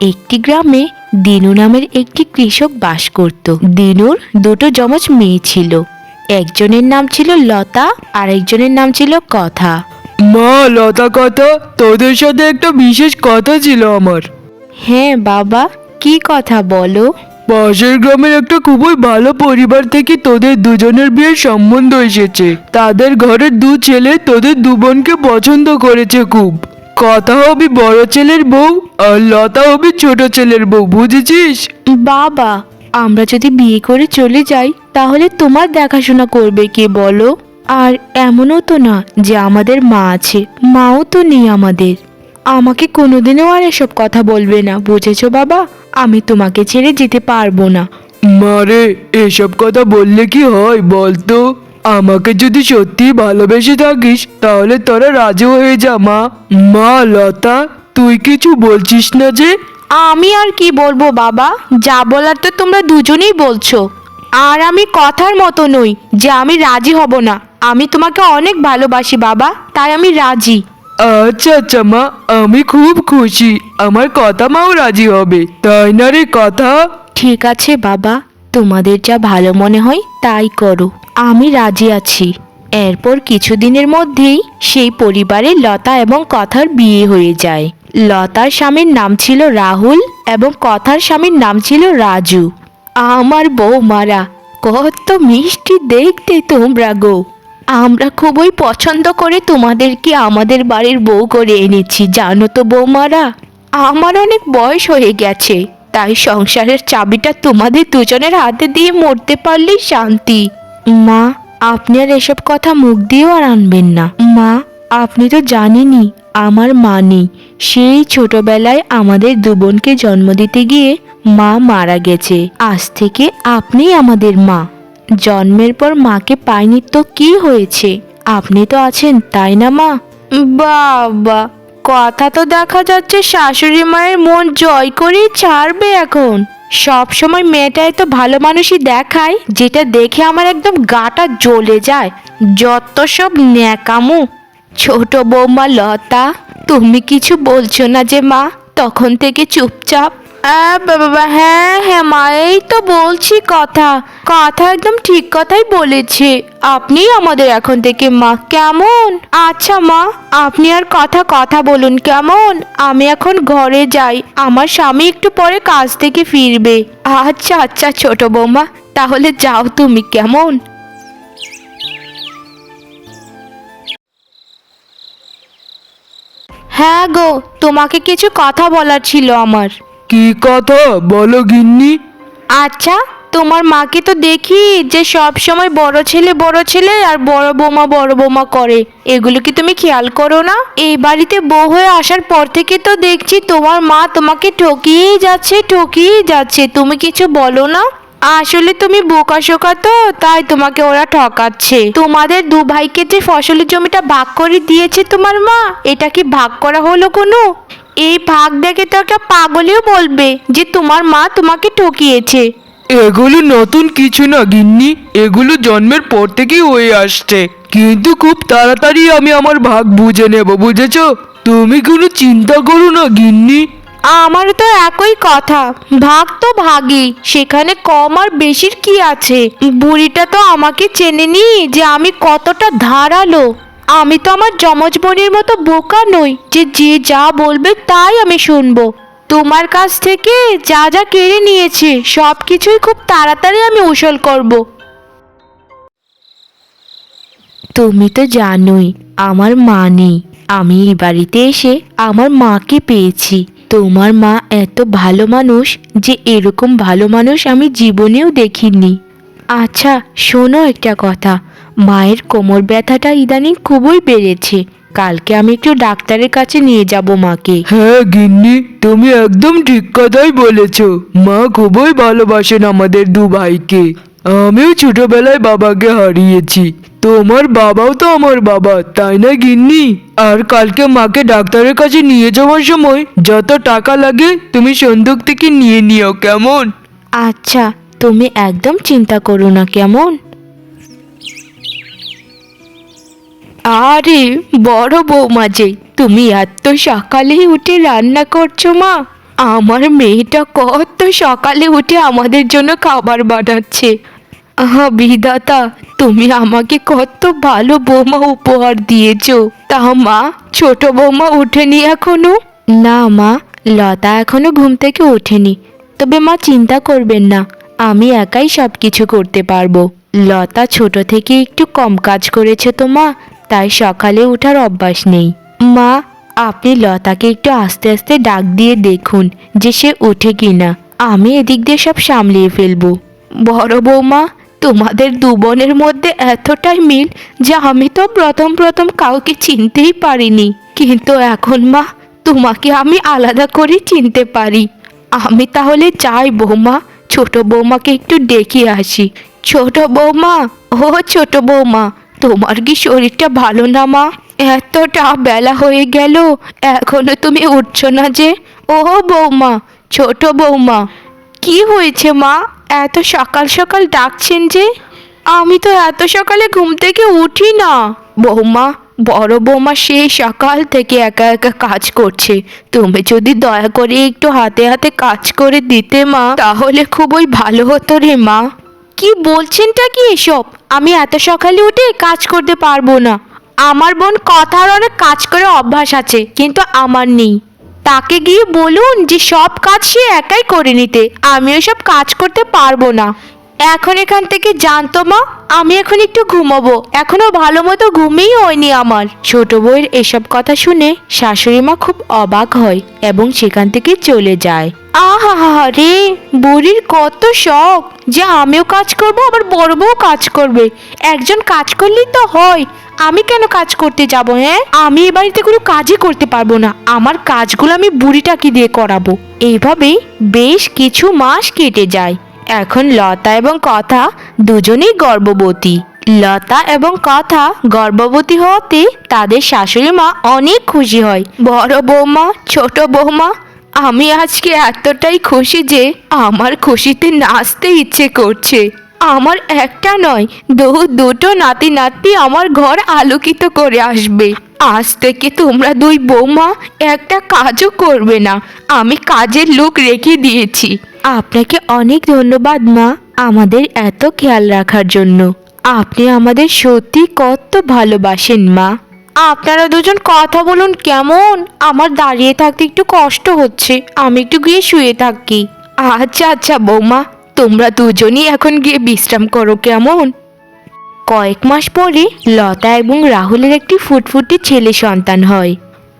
একটি গ্রামে দিনু নামের একটি কৃষক বাস করত। দিনুর দুটো যমজ মেয়ে ছিল। একজনের নাম ছিল লতা আর একজনের নাম ছিল কথা। মা লতা কথা তোদের সাথে একটা বিশেষ কথা ছিল আমার। হ্যাঁ বাবা কি কথা বলো? পাশের গ্রামের একটা খুবই ভালো পরিবার থেকে তোদের দুজনের বিয়ের সম্বন্ধ এসেছে। তাদের ঘরের দু ছেলে তোদের দু বোনকে পছন্দ করেছে খুব। কথা হবি বড় ছেলের বউ আর লতা হবি ছোট ছেলের বউ বুঝেছিস? বাবা আমরা যদি বিয়ে করে চলে যাই তাহলে তোমার দেখাশোনা করবে কে বলো? আর এমনও তো না যে আমাদের মা আছে মাও তো নেই আমাদের। আমাকে কোনোদিনও আর এসব কথা বলবে না বুঝেছ বাবা? আমি তোমাকে ছেড়ে যেতে পারব না। মারে এসব কথা বললে কি হয় বলতো? আমাকে যদি সত্যি ভালোবেসে থাকিস তাহলে তোরা রাজি হয়ে যা মা। মা লতা তুই কিছু বলছিস না যে? আমি আর কি বলব বাবা? যা বলার তো তোমরা দুজনেই বলছো। আর আমি কথার মতো নই যে আমি রাজি হব না। আমি তোমাকে অনেক ভালোবাসি বাবা। তাই আমি রাজি। আচ্ছা আচ্ছা মা আমি খুব খুশি। আমার কথা মাও রাজি হবে। তাই না রে কথা? ঠিক আছে বাবা। তোমাদের যা ভালো মনে হয় তাই করো। আমি রাজি আছি। এরপর কিছুদিনের মধ্যেই সেই পরিবারে লতা এবং কথার বিয়ে হয়ে যায়। লতার স্বামীর নাম ছিল রাহুল এবং কথার স্বামীর নাম ছিল রাজু। আমার বৌমারা, কত মিষ্টি দেখতে তোমরা গো। আমরা খুবই পছন্দ করে তোমাদেরকে আমাদের বাড়ির বউ করে এনেছি, জানো তো বৌমারা। আমার অনেক বয়স হয়ে গেছে। তাই সংসারের চাবিটা তোমাদের দুজনের হাতে দিয়ে মরতে পারলেই শান্তি। মা, আপনি আর এসব কথা মুখ দিয়েও আর আনবেন না। মা, আপনি তো জানেনই আমার মা নেই। সেই ছোটবেলায় আমাদের দু বোনকে জন্ম দিতে গিয়ে মা মারা গেছে। আজ থেকে আপনি আমাদের মা। জন্মের পর মাকে পাইনি তো কি হয়েছে? আপনি তো আছেন, তাই না মা? বাবা কথা তো দেখা যাচ্ছে শাশুড়ি মায়ের মন জয় করেই ছাড়বে এখন। সব সময় মেয়েটাই তো ভালো মানুষই দেখায়, যেটা দেখে আমার একদম গাটা জ্বলে যায়। যত সব ন্যাকামু। ছোট বৌমা লতা, তুমি কিছু বলছো না যে মা? তখন থেকে চুপচাপ। বাবা হ্যাঁ হ্যাঁ মা, এই তো বলছি কথা। কথা একদম ঠিক কথাই বলেছে। আপনি আমাদের এখন থেকে মা, কেমন? আচ্ছা মা, আপনি আর কথা কথা বলুন, কেমন? আমি এখন ঘরে যাই। আমার স্বামী একটু পরে কাজ থেকে ফিরবে। আচ্ছা আচ্ছা ছোট বৌমা, তাহলে যাও তুমি, কেমন? হ্যাঁ গো, তোমাকে কিছু কথা বলার ছিল আমার। কি কথা বলো গিন্নি? আচ্ছা তোমার মাকে তো দেখি যে সব সময় বড় ছেলে বড় ছেলে আর বড় বৌমা বড় বৌমা করে। এগুলো কি তুমি খেয়াল করো না? এই বাড়িতে বউ হয়ে আসার পর থেকে তো দেখছি তোমার মা তোমাকে ঠকিয়েই যাচ্ছে ঠকিয়েই যাচ্ছে। তুমি কিছু বলো না? আসলে তুমি বোকা শোকা তো, তাই তোমাকে ওরা ঠকাচ্ছে। তোমাদের দু ভাইকে যে ফসলের জমিটা ভাগ করে দিয়েছে তোমার মা, এটা কি ভাগ করা হলো কোনো? এই ভাগ দেখে তো একটা পাগলেও বলবে যে তোমার মা তোমাকে ঠকিয়েছে। এগুলো নতুন কিছু না গিন্নি। এগুলো জন্মের পর থেকেই হয়ে আসছে। কিন্তু খুব তাড়াতাড়ি আমি আমার ভাগ বুঝে নেব বুঝেছ? তুমি কোনো চিন্তা করো না গিন্নি। আমার তো একই কথা। ভাগ তো ভাগই। সেখানে কম আর বেশির কি আছে? বুড়িটা তো আমাকে চেনে চেনেনি যে আমি কতটা ধারালো। আমি তো আমার যমজ বোনের মতো বোকা নই যে যে যা বলবে তাই আমি শুনব। তোমার কাছ থেকে যা যা কেড়ে নিয়েছে, সব কিছুই খুব তাড়াতাড়ি আমি উসল করব। তুমি তো জানোই, আমার মা নেই। আমি এই বাড়িতে এসে আমার মাকে পেয়েছি। তোমার মা এত ভালো মানুষ যে এরকম ভালো মানুষ আমি জীবনেও দেখিনি। আচ্ছা শোনো একটা কথা। মায়ের কোমর ব্যথাটা ইদানিং খুবই বেড়েছে। কালকে আমি একটু ডাক্তারের কাছে নিয়ে যাব মাকে। হ্যাঁ গিন্নি তুমি একদম ঠিক কথাই বলেছ। মা খুবই ভালোবাসেন আমাদের দু ভাইকে। আমিও ছোটবেলায় বাবাকে হারিয়েছি। তোমার বাবাও তো আমার বাবা তাই না গিন্নি? আর কালকে মাকে ডাক্তারের কাছে নিয়ে যাওয়ার সময় যত টাকা লাগে তুমি সন্দুক থেকে নিয়ে নিও কেমন? আচ্ছা তুমি একদম চিন্তা করো না কেমন। আরে, বড় বৌমা যে, তুমি এত সকালেই উঠে রান্না করছ মা। আমার মেয়েটা কত সকালে উঠে আমাদের জন্য খাবার বানাচ্ছে। আহা, বিধাতা, তুমি আমাকে কত ভালো বৌমা উপহার দিয়েছ। তা মা, ছোট বৌমা ওঠেনি এখনও? না মা, লতা এখনও ঘুম থেকে ওঠেনি। তবে মা চিন্তা করবেন না। আমি একাই সব কিছু করতে পারব। লতা ছোট থেকে একটু কম কাজ করেছে তো মা, তাই সকালে ওঠার অভ্যাস নেই। মা, আপনি লতাকে একটু আস্তে আস্তে ডাক দিয়ে দেখুন যে সে ওঠে কিনা। আমি এদিক দিয়ে সব সামলিয়ে ফেলব। বড় বৌমা, তোমাদের দু বোনের মধ্যে এতটাই মিল যে আমি তো প্রথম প্রথম কাউকে চিনতেই পারিনি। কিন্তু এখন মা, তোমাকে আমি আলাদা করে চিনতে পারি। আমি তাহলে চাই বৌমা ছোট বৌমাকে একটু ডেকে আসি। ছোট বৌমা, ও ছোট বৌমা, তোমার কি শরীরটা ভালো না মা? এতটা বেলা হয়ে গেল, এখনও তুমি উঠছো না যে? ও বৌমা, ছোট বৌমা, কি হয়েছে মা? এত সকাল সকাল ডাকছেন যে? আমি তো এত সকালে ঘুম থেকে উঠি না। বৌমা বড় বৌমা সেই সকাল থেকে একা একা কাজ করছে। তুমি যদি দয়া করে একটু হাতে হাতে কাজ করে দিতে মা, তাহলে খুবই ভালো হতো রে মা। কি বলছেনটা কি এসব? আমি এত সকালে উঠে কাজ করতে পারব না। আমার বোন কথার অনেক কাজ করে অভ্যাস আছে, কিন্তু আমার নেই। তাকে গিয়ে বলুন যে সব কাজ সে একাই করে নিতে। আমি সব কাজ করতে পারব না। এখন এখান থেকে জানতো মা। আমি এখন একটু ঘুমাবো। এখনও ভালো মতো ঘুমিয়ে হয়নি আমার। ছোট বউয়ের এসব কথা শুনে শাশুড়ি মা খুব অবাক হয় এবং সেখান থেকে চলে যায়। আহা রে বুড়ির কত শখ যে আমিও কাজ করব, আবার বড় বউ কাজ করবে। একজন কাজ করলেই তো হয়। আমি কেন কাজ করতে যাব হ্যাঁ? আমি এ বাড়িতে কোনো কাজই করতে পারব না। আমার কাজগুলো আমি বুড়িটাকে দিয়ে করাবো। এইভাবেই বেশ কিছু মাস কেটে যায়। এখন লতা এবং কথা দুজনেই গর্ভবতী। লতা এবং কথা গর্ভবতী হওয়াতে তাদের শাশুড়ি মা অনেক খুশি হয়। বড় বৌমা, ছোট বৌমা, আমি আজকে এতটাই খুশি যে আমার খুশিতে নাচতে ইচ্ছে করছে। আমার একটা নয় দু দুটো নাতি নাতি আমার ঘর আলোকিত করে আসবে। আজ থেকে তোমরা দুই বৌমা একটা কাজও করবে না। আমি কাজের লোক রেখে দিয়েছি। আপনাকে অনেক ধন্যবাদ, মা, আমাদের এত খেয়াল রাখার জন্য। আপনি আমাদের সত্যি কত ভালোবাসেন, মা। আপনারা দুজন কথা বলুন কেমন? আমার দাঁড়িয়ে থাকতে একটু কষ্ট হচ্ছে। আমি একটু গিয়ে শুয়ে থাকি। আচ্ছা আচ্ছা বৌমা, তোমরা দুজনই এখন গিয়ে বিশ্রাম করো কেমন? কয়েক মাস পরে লতা এবং রাহুলের একটি ফুটফুটে ছেলে সন্তান হয়।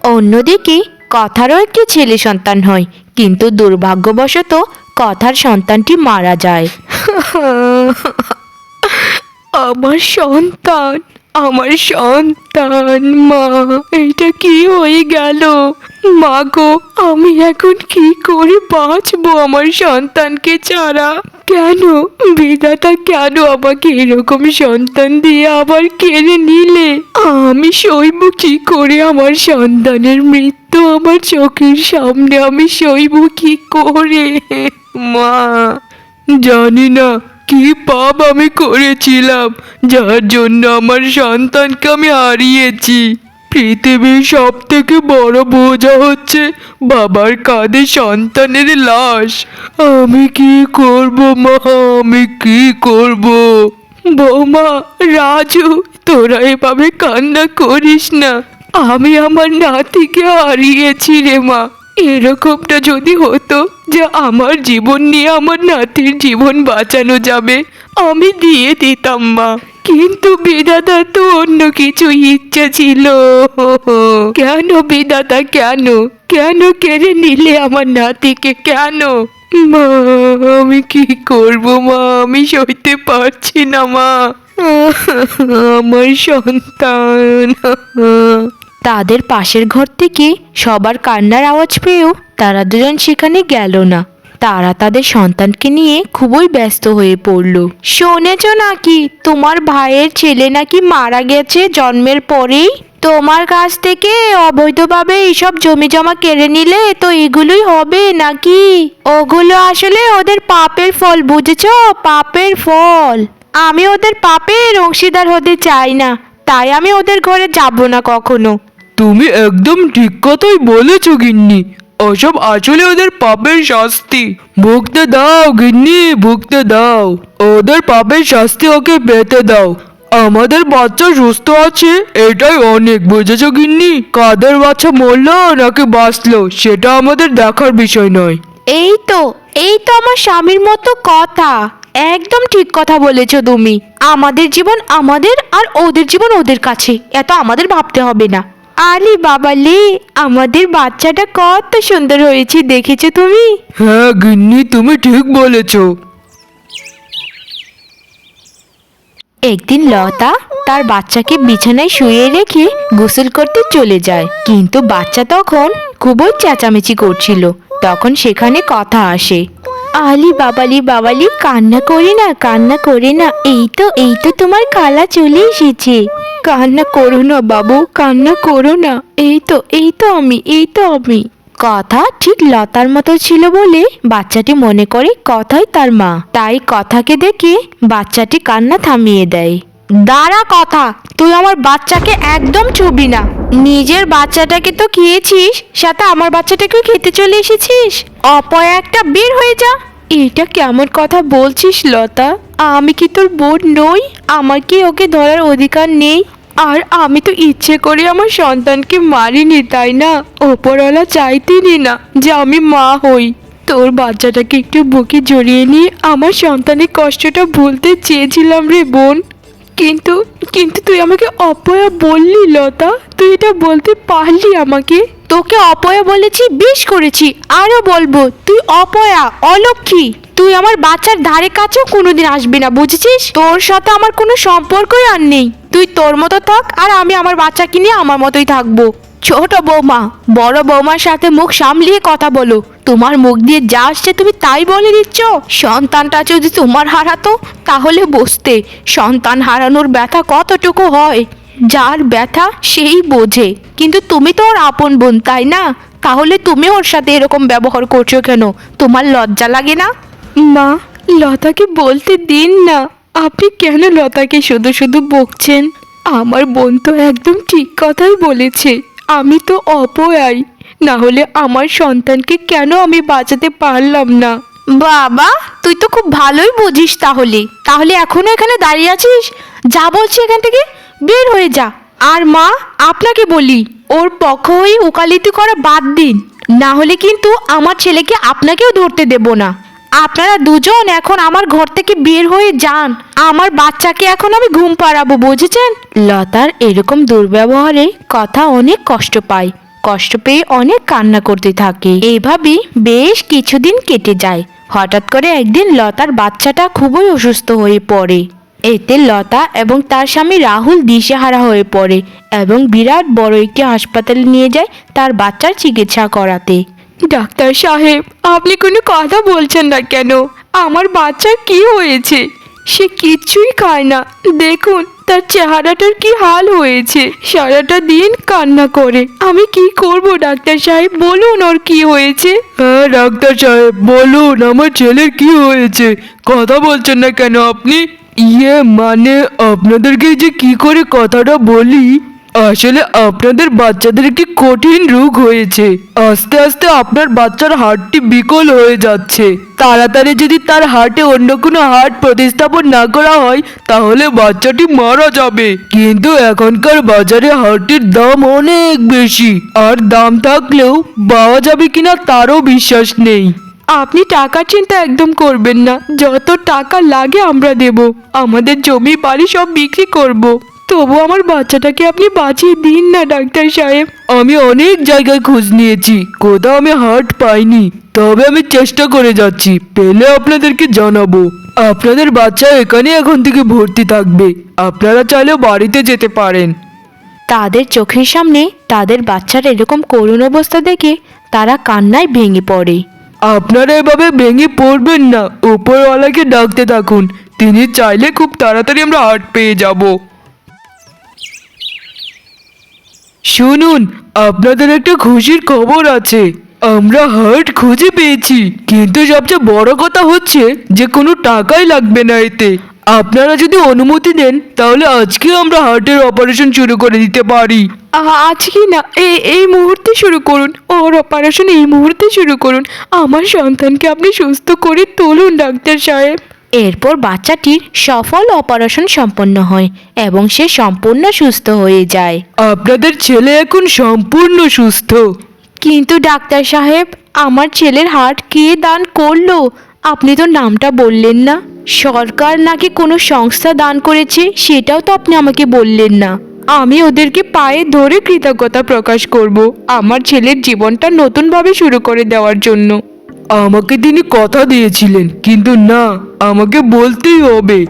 অন্যদিকে কথারও একটি ছেলে সন্তান হয়, কিন্তু দুর্ভাগ্যবশত কথার সন্তানটি মারা যায়। আমার সন্তান আমার সন্তান, মা, এটা কি হয়ে গেল? মা গো, আমি এখন কি করে বাঁচবো আমার সন্তানকে ছাড়া? কেন? বিধাতা কেন আমাকে এরকম সন্তান দিয়ে আবার কেড়ে নিলে? আমি সইব কি করে আমার সন্তানের মৃত্যু আমার চোখের সামনে? আমি সইব কি করে? মা, জানি না কি পাপ আমি করেছিলাম, যার জন্য আমার সন্তানকে আমি হারিয়েছি। পৃথিবীর সব থেকে বড় বোঝা হচ্ছে বাবার কাঁধে সন্তানের লাশ। আমি কি করব মা? আমি কি করব? বৌমা, রাজু, তোরা এভাবে কান্না করিস না। আমি আমার নাতিকে হারিয়েছি রে মা। এরকমটা যদি হতো যে আমার জীবন নিয়ে আমার নাতির জীবন বাঁচানো যাবে, আমি দিয়ে দিতাম মা। কিন্তু বিধাতা তো অন্য কিছু ইচ্ছা ছিল। কেন বিধাতা, কেন? কেন কেড়ে নিলে আমার নাতিকে? কেন? মা, আমি কি করব মা? আমি সইতে পারছি না মা। আমার সন্তান। তাদের পাশের ঘর থেকে সবার কান্নার আওয়াজ পেয়েও তারা দুজন সেখানে গেল না। তারা তাদের সন্তানকে নিয়ে খুবই ব্যস্ত হয়ে পড়ল। শুনেছ নাকি, তোমার ভাইয়ের ছেলে নাকি মারা গেছে জন্মের পরেই? তোমার কাছ থেকে অবৈধভাবে এইসব জমি জমা কেড়ে নিলে তো এগুলোই হবে নাকি? ওগুলো আসলে ওদের পাপের ফল, বুঝেছ? পাপের ফল। আমি ওদের পাপের অংশীদার হতে চাই না, তাই আমি ওদের ঘরে যাব না কখনো। তুমি একদম ঠিক কথাই বলেছ, গিন্নি। ওসব আসলে ওদের পাপের শাস্তি। ভুগতে দাও, গিন্নি, ভুগতে দাও। ওদের পাপের শাস্তি ওকে পেতে দাও। আমাদের বাচ্চা সুস্থ আছে? এটাই অনেক, বুঝেছ, গিন্নি? কাদের বাচ্চা মরলো, নাকি বাঁচলো, সেটা আমাদের দেখার বিষয় নয়। এই তো এই তো আমার স্বামীর মতো কথা। একদম ঠিক কথা বলেছ তুমি। আমাদের জীবন আমাদের আর ওদের জীবন ওদের কাছে। এত আমাদের ভাবতে হবে না। আলি বাবালে আমাদের বাচ্চাটা কত সুন্দর হয়েছে দেখেছ তুমি? হ্যাঁ গিন্নি তুমি ঠিক বলেছ। একদিন লতা তার বাচ্চাকে বিছানায় শুয়ে রেখে গোসল করতে চলে যায়। কিন্তু বাচ্চা তখন খুবই চেঁচামেচি করছিল। তখন সেখানে কথা আসে। আলি বাবালি বাবালি কান্না করে না কান্না করে না এই তো এই তো তোমার খালা চলে এসেছে। কান্না করো না বাবু, কান্না করো না। এই তো এই তো আমি, এই তো আমি। কথা ঠিক লতার মতো ছিল বলে বাচ্চাটি মনে করে কথাই তার মা। তাই কথাকে দেখে বাচ্চাটি কান্না থামিয়ে দেয়। দাঁড়া কথা, তুই আমার বাচ্চাকে একদম ছুবি না। নিজের বাচ্চাটাকে তো খেয়েছিস, সাথে আমার বাচ্চাটাকেও খেতে চলে এসেছিস। অপয়া একটা বের হয়ে যা। এটা কেমন কথা বলছিস লতা? আমি কি তোর বোন নই? আমার কি ওকে ধরার অধিকার নেই? আর আমি তো ইচ্ছে করে আমার সন্তানকে মারিনি, তাই না? ওপরওয়ালা চাইতেনি না যে আমি মা হই। তোর বাচ্চাটাকে একটু বুকে জড়িয়ে নিয়ে আমার সন্তানের কষ্টটা ভুলতে চেয়েছিলাম রে বোন। কিন্তু কিন্তু তুই আমাকে অপয়া বললি, লতা। তুই এটা বলতে পারলি আমাকে। তোকে অপয়া বলেছি বেশ করেছি। আরও বলব, তুই অপয়া, অলক্ষী। তুই আমার বাচ্চার ধারে কাছেও কোনোদিন আসবি না, বুঝেছিস? তোর সাথে আমার কোনো সম্পর্কই আর নেই। তুই তোর মতো থাক আর আমি আমার বাচ্চাকে নিয়ে আমার মতোই থাকব। ছোট বৌমা, বড় বৌমার সাথে মুখ সামলিয়ে কথা বলো। তোমার মুখ দিয়ে যা আসছে তুমি তাই বলে দিচ্ছ? সন্তানটা যদি তোমার হারাতো, তাহলে বসতে সন্তান হারানোর ব্যথা কতটুকু হয়। যার ব্যথা সেই বোঝে। কিন্তু তুমি তো ওর আপন বোন, তাই না? তাহলে তুমি ওর সাথে এরকম ব্যবহার করছ কেন? তোমার লজ্জা লাগে না? মা লতাকে বলতে দিন না। আপনি কেন লতাকে শুধু শুধু বকছেন? আমার বোন তো একদম ঠিক কথাই বলেছে। আমি তো অপয়াই না হলে আমার সন্তানকে কেন আমি বাঁচাতে পারলাম না? বাবা তুই তো খুব ভালোই বুঝিস তাহলে। তাহলে এখনও এখানে দাঁড়িয়ে আছিস? যা বলছি এখান থেকে বের হয়ে যা। আর মা আপনাকে বলি ওর পক্ষ হয়ে ওকালিতি করা বাদ দিন। না হলে কিন্তু আমার ছেলেকে আপনাকেও ধরতে দেব না। আপনারা দুজন এখন আমার ঘর থেকে বের হয়ে যান। আমার বাচ্চাকে এখন আমি ঘুম পাড়াবো, বুঝেছেন? লতার এরকম দুর্ব্যবহারে কথা অনেক কষ্ট পায়। কষ্ট পেয়ে অনেক কান্না করতে থাকে। এইভাবেই বেশ কিছুদিন কেটে যায়। হঠাৎ করে একদিন লতার বাচ্চাটা খুবই অসুস্থ হয়ে পড়ে। এতে লতা এবং তার স্বামী রাহুল দিশেহারা হয়ে পড়ে এবং বিরাট বড় একটি হাসপাতালে নিয়ে যায় তার বাচ্চার চিকিৎসা করাতে। ডাক্তার সাহেব, আপনি কোনো কথা বলছেন না কেন? আমার বাচ্চার কি হয়েছে? সে কিচ্ছুই খায় না। দেখুন, তার চেহারাটার কি হাল হয়েছে। সারাটা দিন কান্না করে। আমি কি করব, ডাক্তার সাহেব? বলুন ওর কি হয়েছে। হ্যাঁ ডাক্তার সাহেব, বলুন, আমার ছেলের কি হয়েছে? কথা বলছেন না কেন আপনি? ইয়ে মানে আপনাদেরকে যে কি করে কথাটা বলি? আসলে আপনাদের বাচ্চাদের কি কঠিন রোগ হয়েছে। আস্তে আস্তে আপনার বাচ্চার হাড়টি বিকল হয়ে যাচ্ছে। তাড়াতাড়ি যদি তার হার্টে অন্য কোনো হার্ট প্রতিস্থাপন না করা হয়, তাহলে বাচ্চাটি মারা যাবে। কিন্তু এখনকার বাজারে হার্টের দাম অনেক বেশি। আর দাম থাকলেও পাওয়া যাবে কিনা তারও বিশ্বাস নেই। আপনি টাকার চিন্তা একদম করবেন না। যত টাকা লাগে আমরা দেব। আমাদের জমি বাড়ি সব বিক্রি করব। তবু আমার বাচ্চাটাকে আপনি বাঁচিয়ে দিন না ডাক্তার সাহেব। আমি অনেক জায়গায় খোঁজ নিয়েছি কোথাও আমি হার্ট পাইনি। তবে আমি চেষ্টা করে যাচ্ছি পেলে আপনাদেরকে জানাব। আপনাদের বাচ্চা এখানে এখন থেকে ভর্তি থাকবে। আপনারা চাইলেও বাড়িতে যেতে পারেন। তাদের চোখের সামনে তাদের বাচ্চার এরকম করুণ অবস্থা দেখে তারা কান্নায় ভেঙে পড়ে। আপনারা এভাবে ভেঙে পড়বেন না উপরওয়ালাকে ডাকতে থাকুন। তিনি চাইলে খুব তাড়াতাড়ি আমরা হার্ট পেয়ে যাব। শুনুন, আপনাদের একটা খুশির খবর আছে। আমরা হার্ট খুঁজে পেয়েছি। কিন্তু সবচেয়ে বড় কথা হচ্ছে যে, কোনো টাকাই লাগবে না এতে। আপনারা যদি অনুমতি দেন, তাহলে আজকে আমরা হার্টের অপারেশন শুরু করে দিতে পারি। আজকে না এই এই মুহূর্তে শুরু করুন। ওর অপারেশন এই মুহূর্তে শুরু করুন। আমার সন্তানকে আপনি সুস্থ করে তুলুন, ডাক্তার সাহেব। এরপর বাচ্চাটির সফল অপারেশন সম্পন্ন হয় এবং সে সম্পূর্ণ সুস্থ হয়ে যায়। আপনাদের ছেলে এখন সম্পূর্ণ সুস্থ। কিন্তু ডাক্তার সাহেব আমার ছেলের হার্ট কে দান করল? আপনি তো নামটা বললেন না। সরকার নাকি কোনো সংস্থা দান করেছে সেটাও তো আপনি আমাকে বললেন না। আমি ওদেরকে পায়ে ধরে কৃতজ্ঞতা প্রকাশ করব আমার ছেলের জীবনটা নতুনভাবে শুরু করে দেওয়ার জন্য। আমাকে তিনি কথা দিয়েছিলেন কিন্তু না। আমাকে বলতেই হবে।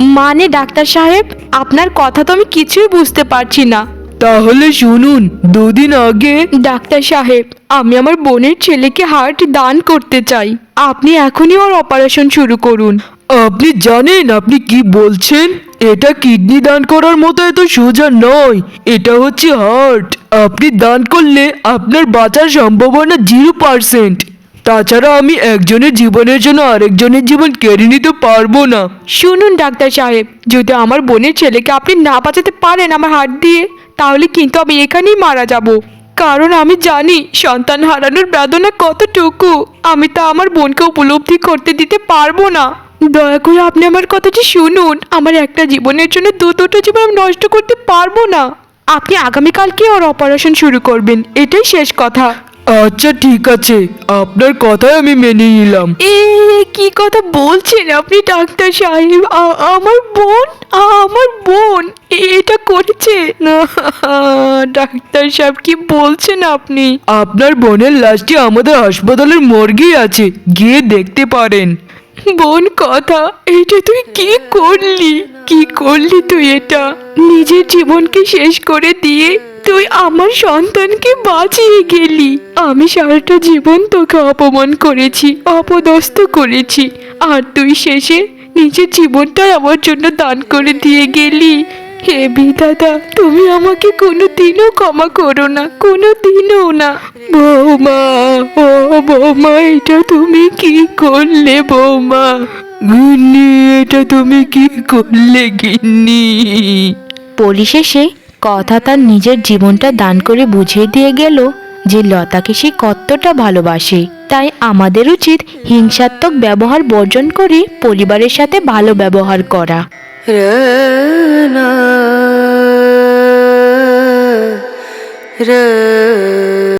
মানে ডাক্তার সাহেব আপনার কথা তো আমি কিছুই বুঝতে পারছি না। তাহলে শুনুন দুদিন আগে ডাক্তার সাহেব আমি আমার বোনের ছেলেকে হার্ট দান করতে চাই। আপনি এখনই ওর অপারেশন শুরু করুন। আপনি জানেন আপনি কি বলছেন? এটা কিডনি দান করার মতো এত সোজা নয়। এটা হচ্ছে হার্ট। আপনি দান করলে আপনার বাঁচার সম্ভাবনা জিরো পার্সেন্ট। তাছাড়া আমি একজনের জীবনের জন্য আরেকজনের জীবন কেড়ে নিতে পারব না। শুনুন, ডাক্তার সাহেব, যদি আমার বোনের ছেলেকে আপনি না বাঁচাতে পারেন আমার হাত দিয়ে, তাহলে কিন্তু আমি এখানেই মারা যাব। কারণ আমি জানি সন্তান হারানোর বেদনা কতটুকু, আমি তা আমার বোনকে উপলব্ধি করতে দিতে পারব না। দয়া করে আপনি আমার কথাটি শুনুন, আমার একটা জীবনের জন্য দু দুটো জীবন আমি নষ্ট করতে পারব না। আপনি আগামীকালকে ওর অপারেশন শুরু করবেন, এটাই শেষ কথা। আচ্ছা ঠিক আছে। আপনার কথাই আমি মেনে নিলাম। এ কি কথা বলছেন আপনি ডাক্তার সাহেব? আ- আমার বোন? আ- আমার বোন। এটা করেছে। না ডাক্তার সাহেব কি বলছেন আপনি? আপনার বোনের লাশটি আমাদের হাসপাতালের মর্গেই আছে। গিয়ে দেখতে পারেন। বোন কথা এটা তুই কি করলি? কি করলি তুই এটা? নিজের জীবনকে শেষ করে দিয়ে তুই আমার সন্তানকে বাঁচিয়ে গেলি। আমি সারাটা জীবন তোকে অপমান করেছি, অপদস্থ করেছি। আর তুই শেষে নিজের জীবনটাই আমার জন্য দান করে দিয়ে গেলি। হে বিধাতা, তুমি আমাকে কোনো দিনও ক্ষমা করো না কোনো দিনও না। বৌমা, ও বৌমা, এটা তুমি কি করলে বৌমা? গিন্নি, এটা তুমি কি করলে গিন্নি? পরিশেষে কথা তার নিজের জীবনটা দান করে বুঝিয়ে দিয়ে গেল যে লতাকে সে কতটা ভালোবাসে তাই আমাদের উচিত হিংসাত্মক ব্যবহার বর্জন করে পরিবারের সাথে ভালো ব্যবহার করা রে.